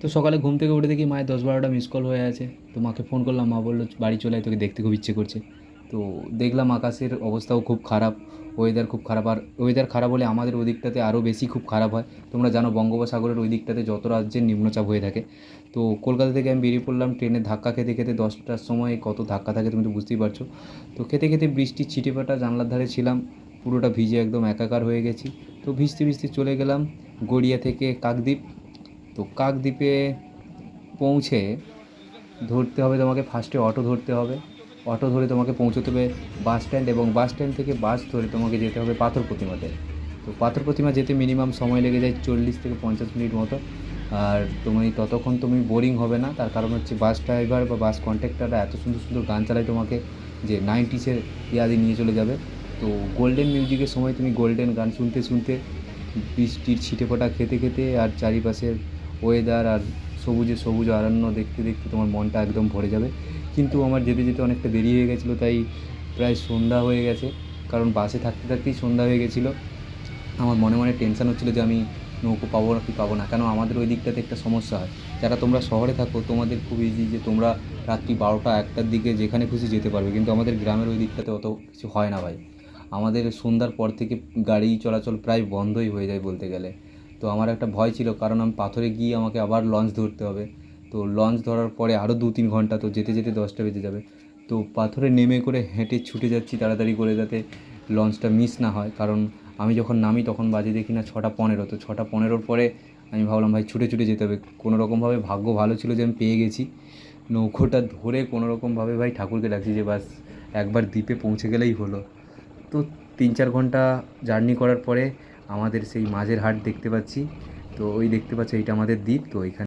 তো সকালে ঘুম থেকে উঠে দেখি মায়ের দশ বারোটা মিস কল হয়ে আছে। তো মাকে ফোন করলাম, মা বলল, বাড়ি চলে আয়, তোকে দেখতে খুব ইচ্ছে করছে। তো দেখলাম আকাশের অবস্থাও খুব খারাপ ওয়েদার খুব খারাপ, আর ওয়েদার খারাপ হলে আমাদের ওই দিকটাতে আরও বেশি খুব খারাপ হয়। তোমরা জানো, বঙ্গোপসাগরের ওই দিকটাতে যত রাজ্যের নিম্নচাপ হয়ে থাকে। তো কলকাতা থেকে আমি বেরিয়ে পড়লাম, ট্রেনে ধাক্কা খেতে খেতে দশটার সময় কত ধাক্কা থাকে তুমি তো বুঝতেই পারছ। তো খেতে খেতে বৃষ্টির ছিটেফাটা জানলার ধারে ছিলাম, পুরোটা ভিজে একদম একাকার হয়ে গেছি। তো ভিজতে ভিজতে চলে গেলাম গড়িয়া থেকে কাকদ্বীপ। তো কাকদ্বীপে পৌঁছে ধরতে হবে তোমাকে ফার্স্টে অটো ধরতে হবে। অটো ধরে তোমাকে পৌঁছতে হবে বাস স্ট্যান্ড এবং বাস স্ট্যান্ড থেকে বাস ধরে তোমাকে যেতে হবে পাথর প্রতিমাতে। তো পাথর প্রতিমা যেতে মিনিমাম সময় লেগে যায় চল্লিশ থেকে পঞ্চাশ মিনিট মতো। আর তুমি ততক্ষণ তুমি বোরিং হবে না, তার কারণ হচ্ছে বাস ড্রাইভার বা বাস কন্ট্রাক্টররা এত সুন্দর সুন্দর গান চালায় তোমাকে যে নাইনটিসের ইয়াদি নিয়ে চলে যাবে। তো গোল্ডেন মিউজিকের সময় তুমি গোল্ডেন গান শুনতে শুনতে বৃষ্টির ছিটেফোঁটা খেতে খেতে আর চারিপাশের ওয়েদার আর সবুজে সবুজ অরণ্য দেখতে দেখতে তোমার মনটা একদম ভরে যাবে। কিন্তু আমার যেতে যেতে অনেকটা দেরি হয়ে গেছিল, তাই প্রায় সন্ধ্যা হয়ে গেছে। কারণ বাসে থাকতে থাকতেই সন্ধ্যা হয়ে গেছিল। আমার মনে মনে টেনশান হচ্ছিল যে আমি নৌকো পাবো না কি পাবো না। কেন আমাদের ওই দিকটাতে একটা সমস্যা হয়। যারা তোমরা শহরে থাকো, তোমাদের খুব ইজি যে তোমরা রাত্রি বারোটা একটার দিকে যেখানে খুশি যেতে পারবে। কিন্তু আমাদের গ্রামের ওই দিকটাতে অত কিছু হয় না ভাই। আমাদের সন্ধ্যার পর থেকে গাড়ি চলাচল প্রায় বন্ধই হয়ে যায় বলতে গেলে। তো আমার একটা ভয় ছিল, কারণ আমি পাথরে গিয়ে আমাকে আবার লঞ্চ ধরতে হবে। তো লঞ্চ ধরার পরে আরও দু তিন ঘণ্টা, তো যেতে যেতে দশটা বেজে যাবে। তো পাথরে নেমে করে হেঁটে ছুটে যাচ্ছি তাড়াতাড়ি করে যাতে লঞ্চটা মিস না হয়, কারণ আমি যখন নামি তখন বাজে দেখি না ছটা পনেরো। তো ছটা পনেরোর পরে আমি ভাবলাম, ভাই, ছুটে ছুটে যেতে হবে। কোনো রকমভাবে ভাগ্য ভালো ছিল যে আমি পেয়ে গেছি। নৌকোটা ধরে কোনো রকমভাবে ভাই, ঠাকুরকে ডাকছি যে বাস একবার দ্বীপে পৌঁছে গেলেই হলো। তো তিন চার ঘণ্টা জার্নি করার পরে আমাদের সেই মাঝের হাট দেখতে পাচ্ছি। তো ওই দেখতে পাচ্ছি এইটা আমাদের দ্বীপ, তো এখানে